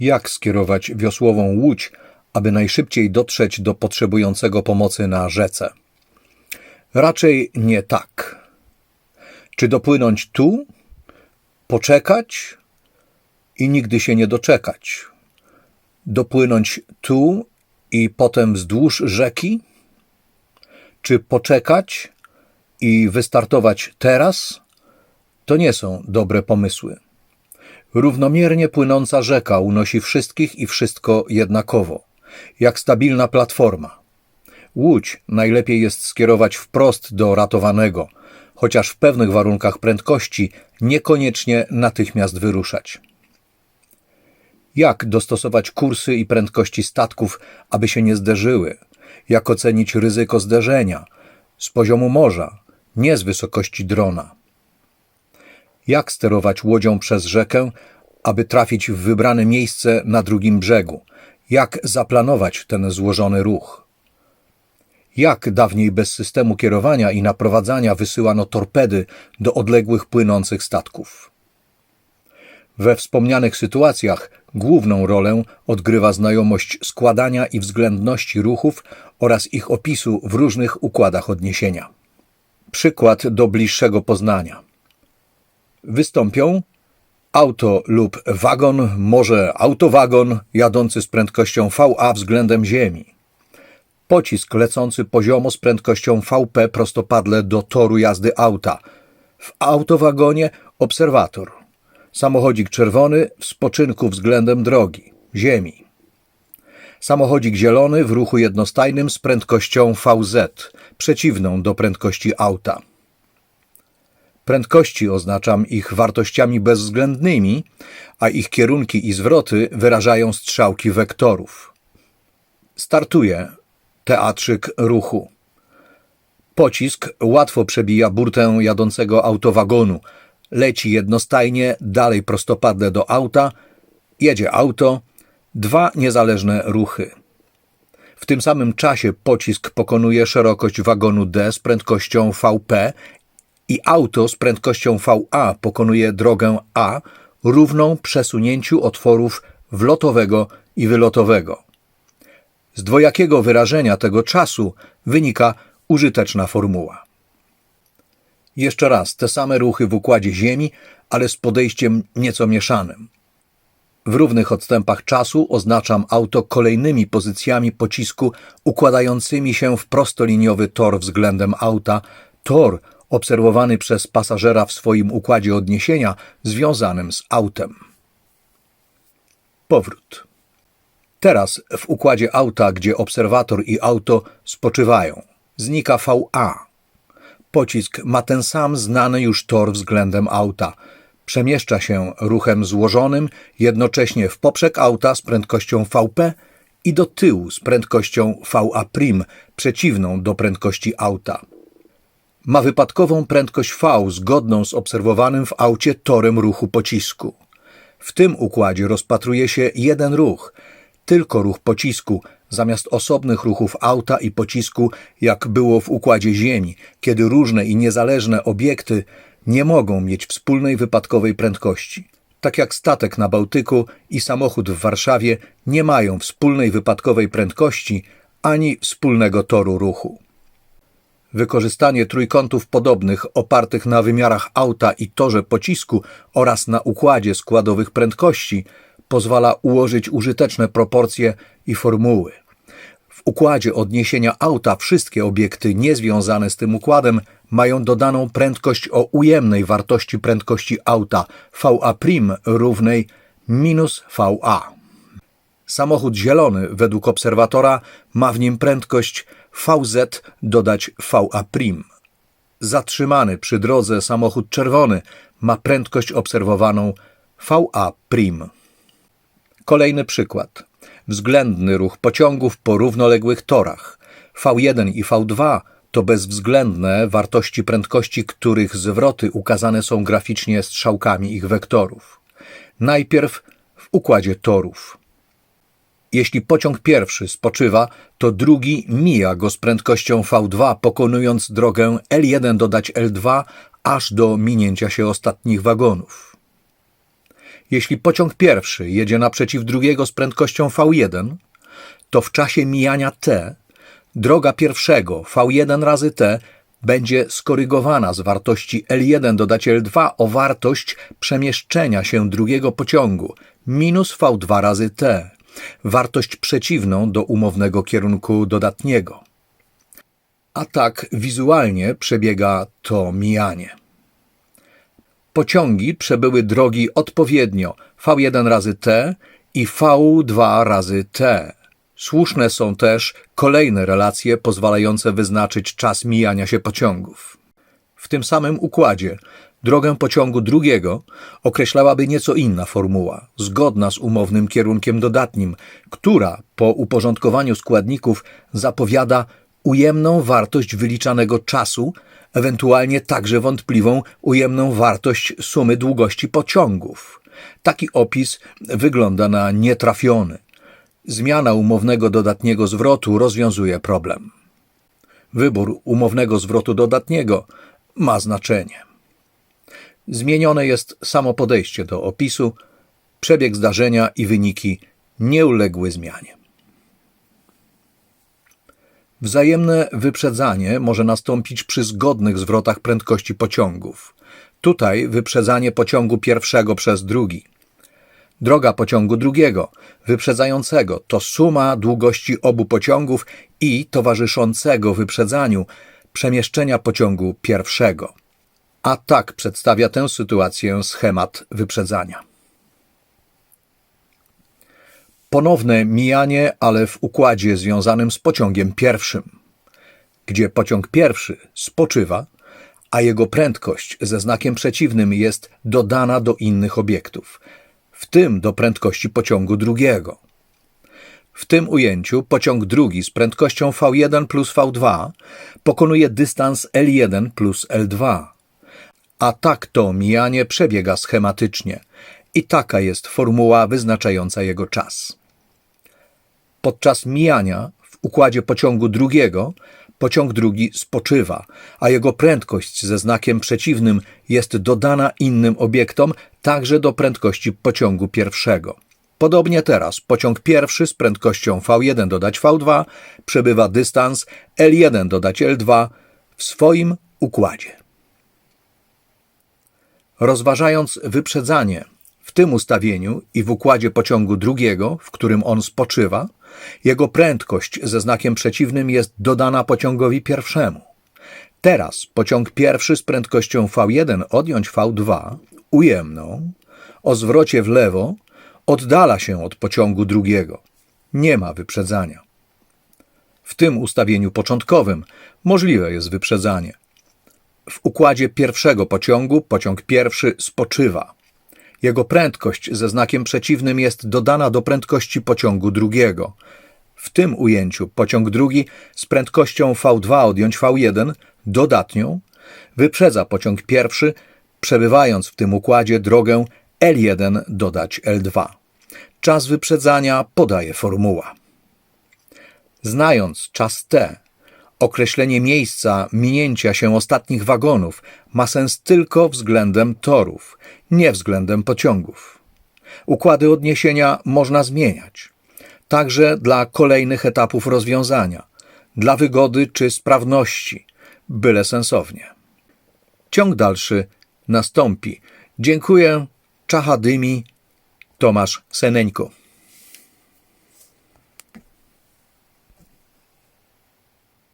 Jak skierować wiosłową łódź, aby najszybciej dotrzeć do potrzebującego pomocy na rzece? Raczej nie tak. Czy dopłynąć tu, poczekać i nigdy się nie doczekać? Dopłynąć tu i potem wzdłuż rzeki? Czy poczekać i wystartować teraz? To nie są dobre pomysły. Równomiernie płynąca rzeka unosi wszystkich i wszystko jednakowo, jak stabilna platforma. Łódź najlepiej jest skierować wprost do ratowanego, chociaż w pewnych warunkach prędkości niekoniecznie natychmiast wyruszać. Jak dostosować kursy i prędkości statków, aby się nie zderzyły? Jak ocenić ryzyko zderzenia? Z poziomu morza, nie z wysokości drona. Jak sterować łodzią przez rzekę, aby trafić w wybrane miejsce na drugim brzegu? Jak zaplanować ten złożony ruch? Jak dawniej bez systemu kierowania i naprowadzania wysyłano torpedy do odległych płynących statków? We wspomnianych sytuacjach główną rolę odgrywa znajomość składania i względności ruchów oraz ich opisu w różnych układach odniesienia. Przykład do bliższego poznania. Wystąpią auto lub wagon, może autowagon jadący z prędkością VA względem Ziemi. Pocisk lecący poziomo z prędkością VP prostopadle do toru jazdy auta. W autowagonie obserwator. Samochodzik czerwony w spoczynku względem drogi, ziemi. Samochodzik zielony w ruchu jednostajnym z prędkością VZ, przeciwną do prędkości auta. Prędkości oznaczam ich wartościami bezwzględnymi, a ich kierunki i zwroty wyrażają strzałki wektorów. Startuje teatrzyk ruchu. Pocisk łatwo przebija burtę jadącego autowagonu, leci jednostajnie dalej prostopadle do auta, jedzie auto, dwa niezależne ruchy. W tym samym czasie pocisk pokonuje szerokość wagonu D z prędkością VP i auto z prędkością VA pokonuje drogę A równą przesunięciu otworów wlotowego i wylotowego. Z dwojakiego wyrażenia tego czasu wynika użyteczna formuła. Jeszcze raz te same ruchy w układzie Ziemi, ale z podejściem nieco mieszanym. W równych odstępach czasu oznaczam auto kolejnymi pozycjami pocisku układającymi się w prostoliniowy tor względem auta, tor obserwowany przez pasażera w swoim układzie odniesienia związanym z autem. Powrót. Teraz w układzie auta, gdzie obserwator i auto spoczywają, znika VA. Pocisk ma ten sam znany już tor względem auta. Przemieszcza się ruchem złożonym jednocześnie w poprzek auta z prędkością VP i do tyłu z prędkością VA', przeciwną do prędkości auta. Ma wypadkową prędkość V zgodną z obserwowanym w aucie torem ruchu pocisku. W tym układzie rozpatruje się jeden ruch, tylko ruch pocisku, zamiast osobnych ruchów auta i pocisku, jak było w układzie Ziemi, kiedy różne i niezależne obiekty nie mogą mieć wspólnej wypadkowej prędkości. Tak jak statek na Bałtyku i samochód w Warszawie nie mają wspólnej wypadkowej prędkości ani wspólnego toru ruchu. Wykorzystanie trójkątów podobnych opartych na wymiarach auta i torze pocisku oraz na układzie składowych prędkości pozwala ułożyć użyteczne proporcje i formuły. W układzie odniesienia auta wszystkie obiekty niezwiązane z tym układem mają dodaną prędkość o ujemnej wartości prędkości auta VA' równej minus VA. Samochód zielony według obserwatora ma w nim prędkość VZ dodać VA'. Zatrzymany przy drodze samochód czerwony ma prędkość obserwowaną VA'. Kolejny przykład. Względny ruch pociągów po równoległych torach. V1 i V2 to bezwzględne wartości prędkości, których zwroty ukazane są graficznie strzałkami ich wektorów. Najpierw w układzie torów. Jeśli pociąg pierwszy spoczywa, to drugi mija go z prędkością V2, pokonując drogę L1 dodać L2 aż do minięcia się ostatnich wagonów. Jeśli pociąg pierwszy jedzie naprzeciw drugiego z prędkością V1, to w czasie mijania t droga pierwszego V1 razy t będzie skorygowana z wartości L1 dodać L2 o wartość przemieszczenia się drugiego pociągu minus V2 razy t, wartość przeciwną do umownego kierunku dodatniego. A tak wizualnie przebiega to mijanie. Pociągi przebyły drogi odpowiednio V1 razy t i V2 razy t. Słuszne są też kolejne relacje pozwalające wyznaczyć czas mijania się pociągów. W tym samym układzie drogę pociągu drugiego określałaby nieco inna formuła, zgodna z umownym kierunkiem dodatnim, która po uporządkowaniu składników zapowiada ujemną wartość wyliczanego czasu, ewentualnie także wątpliwą ujemną wartość sumy długości pociągów. Taki opis wygląda na nietrafiony. Zmiana umownego dodatniego zwrotu rozwiązuje problem. Wybór umownego zwrotu dodatniego ma znaczenie. Zmienione jest samo podejście do opisu, przebieg zdarzenia i wyniki nie uległy zmianie. Wzajemne wyprzedzanie może nastąpić przy zgodnych zwrotach prędkości pociągów. Tutaj wyprzedzanie pociągu pierwszego przez drugi. Droga pociągu drugiego, wyprzedzającego, to suma długości obu pociągów i towarzyszącego wyprzedzaniu przemieszczenia pociągu pierwszego. A tak przedstawia tę sytuację schemat wyprzedzania. Ponowne mijanie, ale w układzie związanym z pociągiem pierwszym, gdzie pociąg pierwszy spoczywa, a jego prędkość ze znakiem przeciwnym jest dodana do innych obiektów, w tym do prędkości pociągu drugiego. W tym ujęciu pociąg drugi z prędkością V1 plus V2 pokonuje dystans L1 plus L2. A tak to mijanie przebiega schematycznie i taka jest formuła wyznaczająca jego czas. Podczas mijania w układzie pociągu drugiego pociąg drugi spoczywa, a jego prędkość ze znakiem przeciwnym jest dodana innym obiektom także do prędkości pociągu pierwszego. Podobnie teraz pociąg pierwszy z prędkością V1 dodać V2 przebywa dystans L1 dodać L2 w swoim układzie. Rozważając wyprzedzanie w tym ustawieniu i w układzie pociągu drugiego, w którym on spoczywa, jego prędkość ze znakiem przeciwnym jest dodana pociągowi pierwszemu. Teraz pociąg pierwszy z prędkością V1 odjąć V2, ujemną, o zwrocie w lewo, oddala się od pociągu drugiego. Nie ma wyprzedzania. W tym ustawieniu początkowym możliwe jest wyprzedzanie. W układzie pierwszego pociągu pociąg pierwszy spoczywa. Jego prędkość ze znakiem przeciwnym jest dodana do prędkości pociągu drugiego. W tym ujęciu pociąg drugi z prędkością V2 odjąć V1 dodatnią wyprzedza pociąg pierwszy, przebywając w tym układzie drogę L1 dodać L2. Czas wyprzedzania podaje formuła. Znając czas T, określenie miejsca minięcia się ostatnich wagonów ma sens tylko względem torów, nie względem pociągów. Układy odniesienia można zmieniać, także dla kolejnych etapów rozwiązania, dla wygody czy sprawności, byle sensownie. Ciąg dalszy nastąpi. Dziękuję. Czahadymi Tomasz Seneńko.